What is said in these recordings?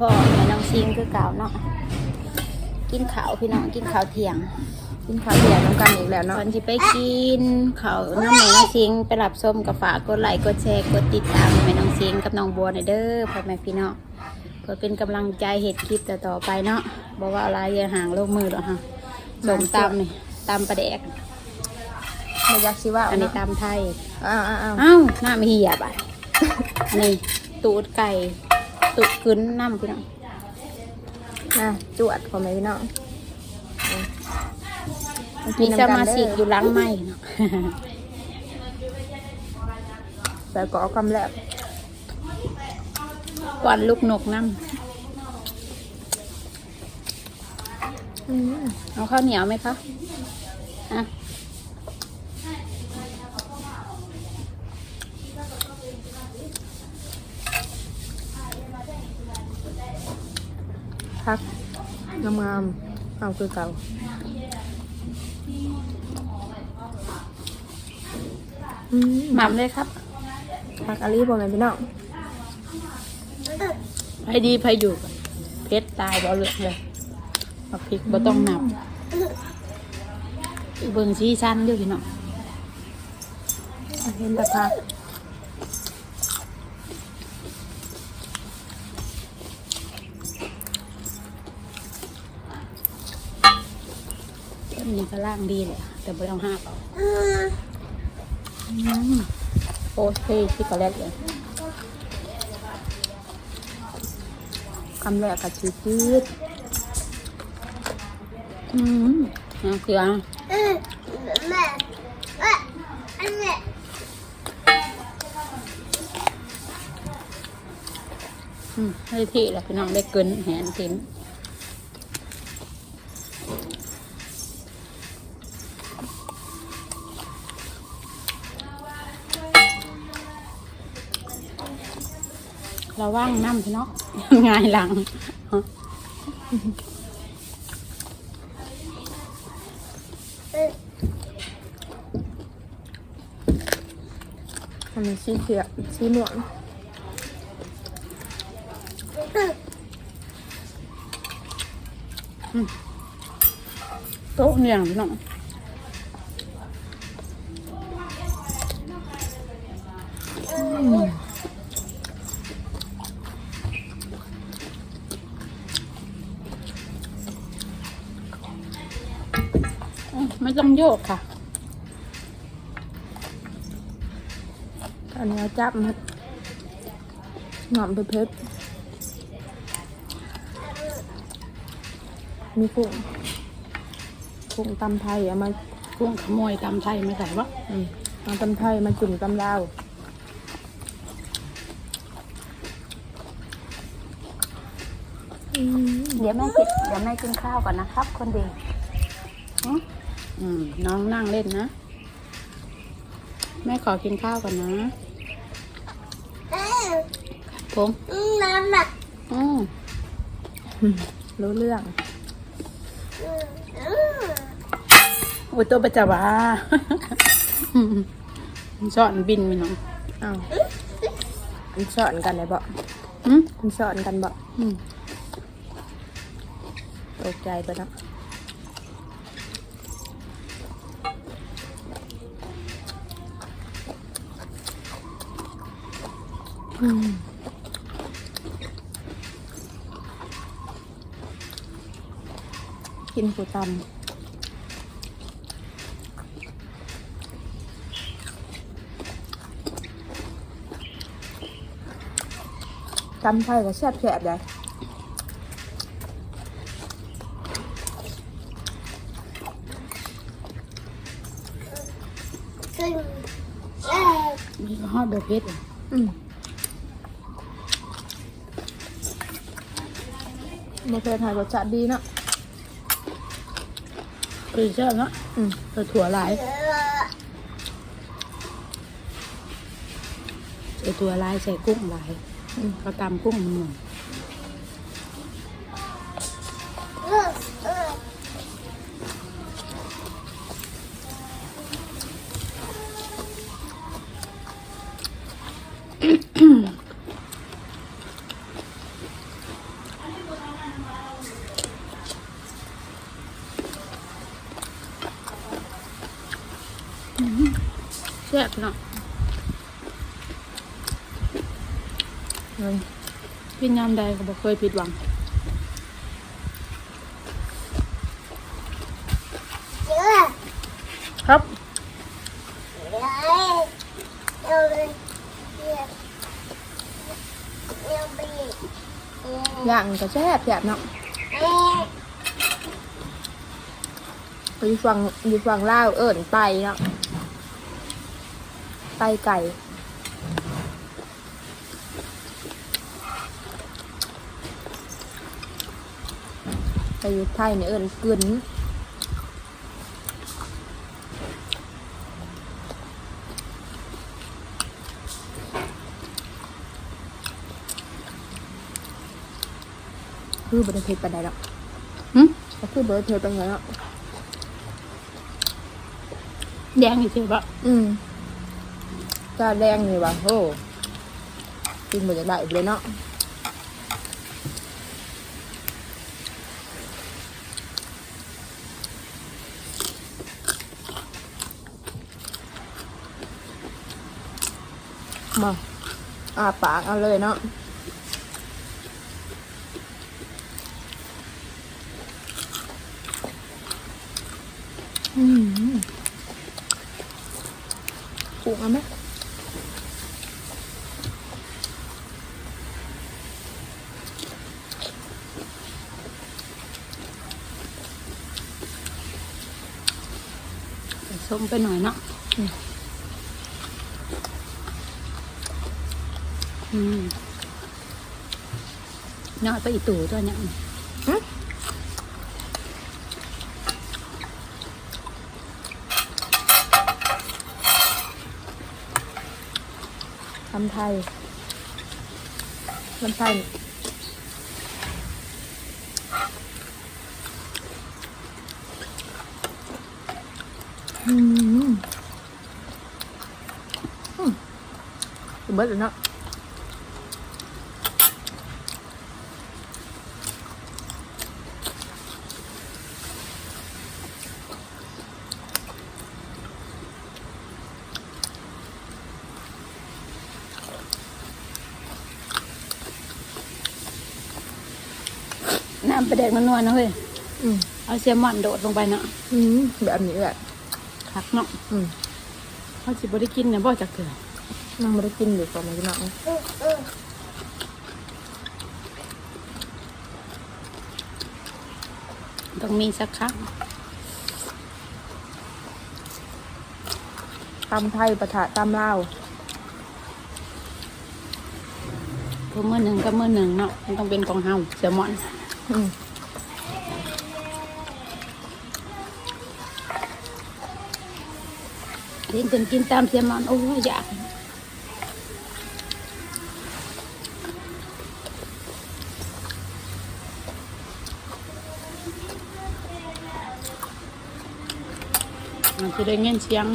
พ่อแม่น้องซิงคือเก่าเนาะกินข้าวพี่น้องกินข้าวเที่ยง กินข้าวเที่ยงน้ำกันอีกแล้วก่เนาะอนที่ไปกินข้าวน้ำแม่น้องซิงไปรับส้มกับฝากกดไลค์กดแชร์กดติดตามแม่น้องซิงกับน้องบัวหน่อยเด้อพ่อแม่พี่น้องเพื่อเป็นกำลังใจเหตุคลิปต่อๆไปเนาะบอกว่าอะไรอย่าห่างโลกมือหรอกฮะส่งตามนี่ตามประแดกไม่อยากสิว่าอันนี้เาะตามไทยอ้าวอ้าวอ้าวอ้าวหน้าไม่เหี่ยบอะนี่ตูดไก่ ตูดกึ้นน้ำพี่น้องอะจวดพอไหมพี่น้องมีสมาชิกอยู่หล้างไม้เนาะแต่ก็กำแลบก่อนลูกนกน้ำเอาข้าวเหนียวไหมคะอะ พัก งามๆเอาคือเก่าอืมหม่ำเลยครับพักอาลีพอไหมพี่น้องไปดีไปอยู่กันเพชรตายบ่เหลือกเลยเอาพริกบ่ต้องนับเบิ่งซีชั้นด้วยพี่น้องเห็นแต่พัก ต้นนี้ก็ล่างดีเลยอะแต่บ่ต้องห้าเปล่าโอ้เท่ที่ก็แรกเลยกำแลบกับชีสจืดอืมเอาเกลือแม่เอ้ยอันเนี้ยอืมให้ที่แหละพี่น้องได้เกินแหนทิ้ง ราว่างน้ำพี่น้องง่ายหลังอันนี้ชีเขียวชีหนวลโต๊ะเนี่ยพี่น้องอืมไม่ต้อง โยกค่ะอันนี้เอาจับมาหนอมเพชรมีกุ้งกุ้งตำไทยเอามากุ้งขโมยตำไทยไม่ใส่วะอืมเอาตำไทยมาจุ่มตำลาวเดี๋ยวแม่กินเดี๋ยวแม่กินข้าวก่อนนะครับ คนดี อืมอืม น้องนั่งเล่นนะ แม่ขอกินข้าวก่อนนะเอ้ยผมน้ำหนักอืมรู้เรื่องโอ้ยตัวประจับว่าสอนบินมีน้องอ้าวมันสอนกันเลยบ่อืมมันสอนกันบ่อืมตกใจไปเนา กินปูตำตำไทยก็แซ่บแซ่บๆเลยขึ้นเอ้ยมีฮอดเบอร์เพชรอืม มะเขือไทยรสชาติดีเนาะคือเชื่อเนาะอืมเออถั่วหลายเออใส่ถั่วหลายใส่กุ้งหลายอืมก็ตำกุ้งมันห แซ่บเนาะอืมกินยามใดก็บ่เคยผิดหวังเยอะครับเลยเอาเลยเยอะเอาไปเยอะย่างก็แซ่บแซ่บเนาะเอ๊ะอยู่ฝั่งอยู่ฝั่งลาวเอิ้นไตเนาะ ไตไก่ ไปอยู่ไทยเนี่ยเอิ้นกึนคือบริเทศปานใดหรอกหึก็คือบริเทศปานใดหรอกแดงนี่สิบ่อืม ตาแดงนี่ว่ะโอ้กินหมดจะได้เลยเนาะมาอาปากเอาเลยเนาะอืมปลูกเอาไหม ใส่ส้มไปหน่อยเนาะอืมเนาะไปอีตู่ตัวเนี้ยฮะลำไทยลำไทย อืมอืมเบิดแล้วเนาะน้ำไปแดกนัวๆนะเฮ้ยอืมเอาเซลมอนโดดลงไปเนาะ อืมแบบนี้แหละ คักเนาะอืมเขาสิบ่ได้กินเนี่ยบ่จักเถื่อนั่งไม่ได้กินอยู่ก่อนมากินเนาะอืมอืมต้องมีสักครั้งตำไทยปะทะตำลาวเพราะมื้อหนึ่งกับมื้อหนึ่งเนาะมันต้องเป็นของเฮาเซลมอน อืม เล่นจนกินตามเซลมอนโอ้ยอยากมันจะได้เงินเสียง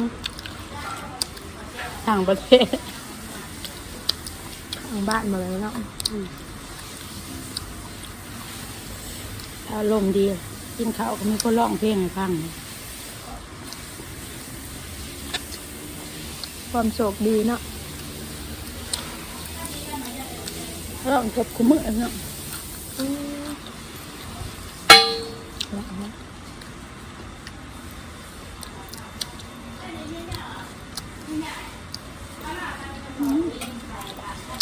ต่างประเทศทางบ้านมาเลยเนาะอารมณ์ดี กินข้าวก็มีคนร้องเพลงให้ฟัง ความโชคดีเนาะร้องครบคุ้มือเนาะอืมเอาละ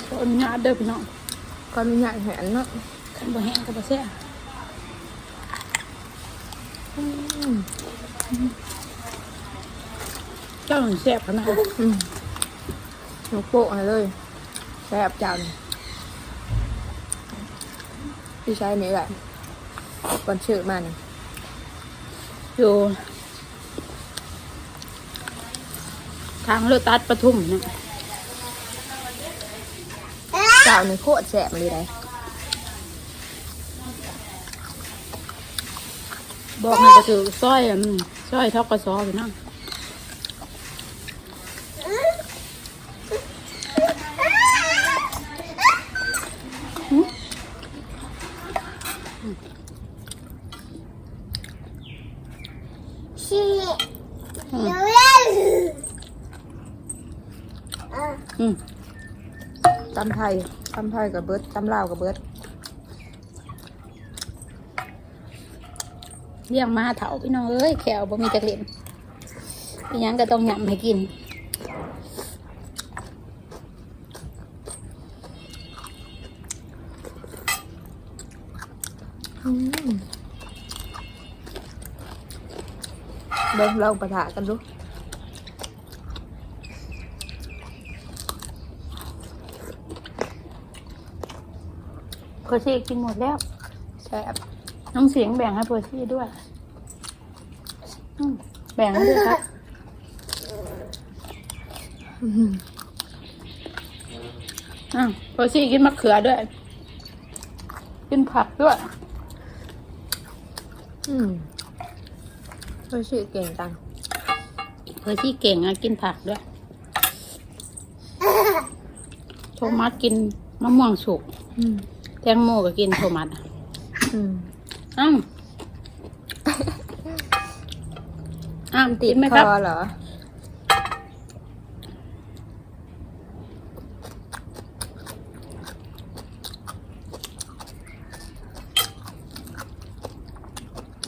ขออนุญาตเด้อพี่น้องก็มีหยาดแหนเนาะขันบ่แห้งก็บ่แซ่บอืม เจ้าหนึ่งแซ่บขนาดอืมหนูโปะให้เลยแซ่บจังพี่ใช้นี่แหละก่อนชื่อมันอยู่ทางเลือตัดปทุมเนี่ยเจ้านี่โคตรแซ่บเลยได้บอกมันก็ถือสร้อยอะมันสร้อยทอกกระสอพี่น้องหึ สี่ อืม เดี๋ยวเล่น อืม ตำไทยตำไทยกับเบิร์ดตำลาวกับเบิร์ดเลี้ยงมาเถาพี่น้องเอ้ยแขวบ่มีจักเล่นอีหยังก็ต้องหยำให้กินอืมเดี๋ยวเราประทะกันดู อร์ซี่กินหมดแล้วแซ่บน้องเสียงแบ่งให้เพอร์ซี่ด้วยอืมแบ่งให้ด้วยครับอื้อหืออะเพอร์ซี่กินมะเขือด้วย กินผักด้วย อืมเฮ้ยชื่อเก่งจัง เพอร์ซี่เก่งอะกินผักด้วย โทมัสกินมะม่วงสุก อืม แตงโมก็กินโทมัสอะอืมอ้าวอ้าวติติดดไหมคครับอเหรอ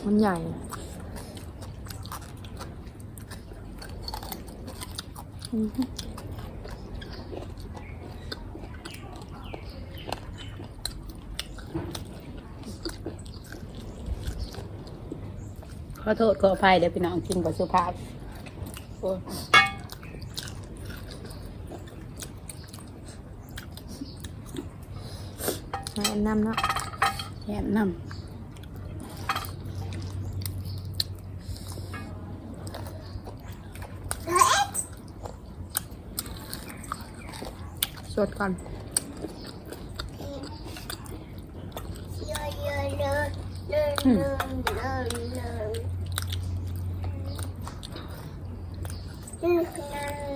มันใหญ่ข อโทษขออภัยเดี๋ยวพี่น้องกินกับสุภาพโอ้ยแม่น้ำเนาะแนะนสดก่อน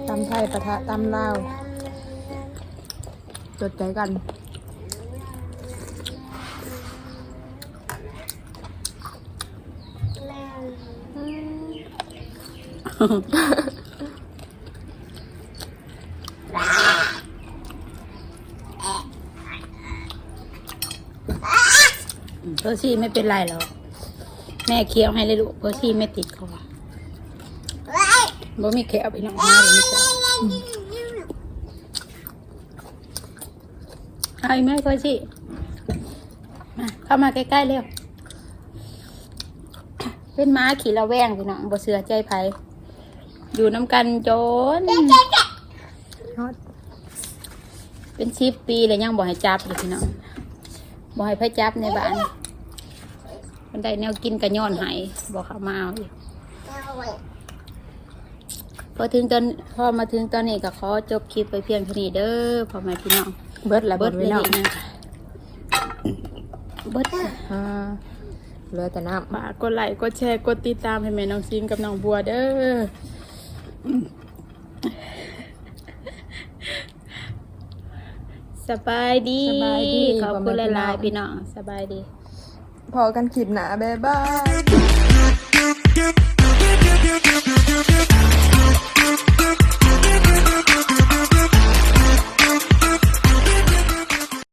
ตำไทยปะทะตำลาวสดใจกันำเพอร์ซี่ไม่เป็นไรหรอก แม่เคี้ยวให้เลยลูกเพอร์ซี่ไม่ติดคอ บ่มีแขวพี่น้องมาบ่มีแขวเอาอีกไหมเพอร์ซี่มาเข้ามาใกล้ๆเร็ว เป็นม้าขี่ละแวงพี่น้องบ่เสือใจไผอยู่น้ำกันจนฮอตเป็นสิบปีเลยยังบ่ให้จับอยู่พี่น้องบ่ให้ไผจับในบ้านมันได้แนวกินกระย้อนใหายบอกเขามาเอาอีกพ อถึงตอนพอมาถึงตอนนี้ก็ขอจบคลิปไปเพียงเท่านี้เด้อพ่อแม่พี่น้องเบิร์ดละเบิเบิดร์ดเลไว้ยเนาะนะเบิดอ่าเหลือแต่น้ฝากกดไลค์กดแชร์กดติดตามให้แม่น้องซิงกับน้องบัวเด้ออืมสบายดีำสบายดีขอบคุณหลายๆพี่น้องสบายดี พอกันคลิปหนาบ๊ายบาย